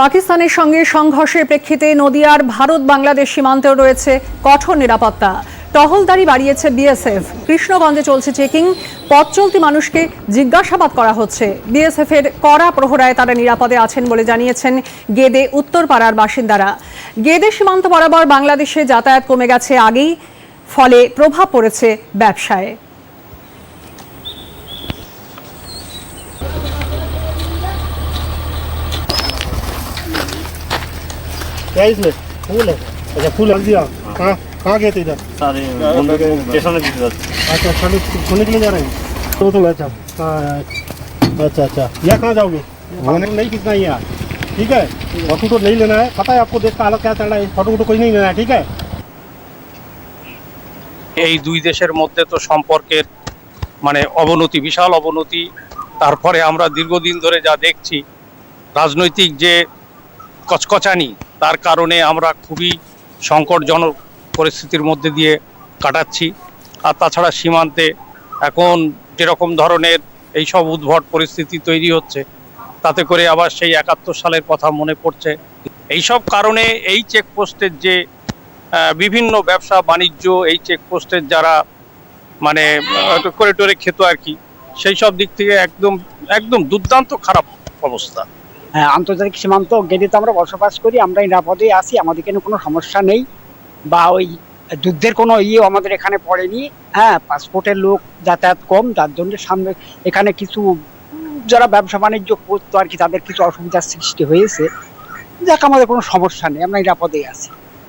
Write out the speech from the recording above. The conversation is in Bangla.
পাকিস্তানের সঙ্গে সংঘর্ষের প্রেক্ষিতে নদিয়ার ভারত বাংলাদেশ সীমান্তেও রয়েছে কঠোর নিরাপত্তা। টহলদারি বাড়িয়েছে বিএসএফ। কৃষ্ণগঞ্জে চলছে চেকিং। পথ চলতি মানুষকে জিজ্ঞাসাবাদ করা হচ্ছে। বিএসএফ এর কড়া প্রহরায় তারা নিরাপদে আছেন বলে জানিয়েছেন গেদে উত্তরপাড়ার বাসিন্দারা। গেদে সীমান্ত বরাবর বাংলাদেশে যাতায়াত কমে গেছে আগেই, ফলে প্রভাব পড়েছে ব্যবসায়। क्या है इसमें फूल है अच्छा फूल हल दिया कहाँ कहाँ गए थे इधर সারে বন্ধুকে স্টেশনে দিতে যাচ্ছি अच्छा खाने सोने के लिए जा रहे हैं तो तो अच्छा हाँ अच्छा अच्छा यहाँ कहाँ जाओगे वहाँ नहीं कितना ही यार ठीक है फोटो तो नहीं लेना है पता है आपको देश का हालत क्या चल रहा है फोटो तो कोई नहीं लेना है ठीक है এই দুই দেশের মধ্যে তো সম্পর্কের মানে অবনতি বিশাল অবনতি তারপরে আমরা দীর্ঘদিন ধরে যা দেখছি রাজনৈতিক যে কচকচানি তার কারণে আমরা খুবই সংকটজনক পরিস্থিতির মধ্যে দিয়ে কাটাচ্ছি। আর তাছাড়া সীমান্তে এখন যেরকম ধরনের এই সব উদ্ভট পরিস্থিতি তৈরি হচ্ছে, তাতে করে আবার সেই একাত্তর সালের কথা মনে পড়ছে। এইসব কারণে এই চেকপোস্টের যে বিভিন্ন ব্যবসা, বাণিজ্য, এই চেকপোস্টের যারা মানে করে টোরে খেত আর কি, সেই সব দিক থেকে একদম একদম দুর্দান্ত খারাপ অবস্থা। আন্তর্জাতিক সীমান্ত গেদিতে আমরা বসবাস করি আমরা নিরাপদে আছি, আমাদের এখানে কোনো সমস্যা নেই বা ওই যুদ্ধের কোনো ইয়ে আমাদের এখানে পড়েনি। হ্যাঁ পাসপোর্টের লোক যাতায়াত কম যার জন্য সামনে এখানে কিছু যারা ব্যবসা বাণিজ্য করতো আর কি, তাদের কিছু অসুবিধার সৃষ্টি হয়েছে। যাক, আমাদের কোনো সমস্যা নেই, আমরা নিরাপদেই আছি।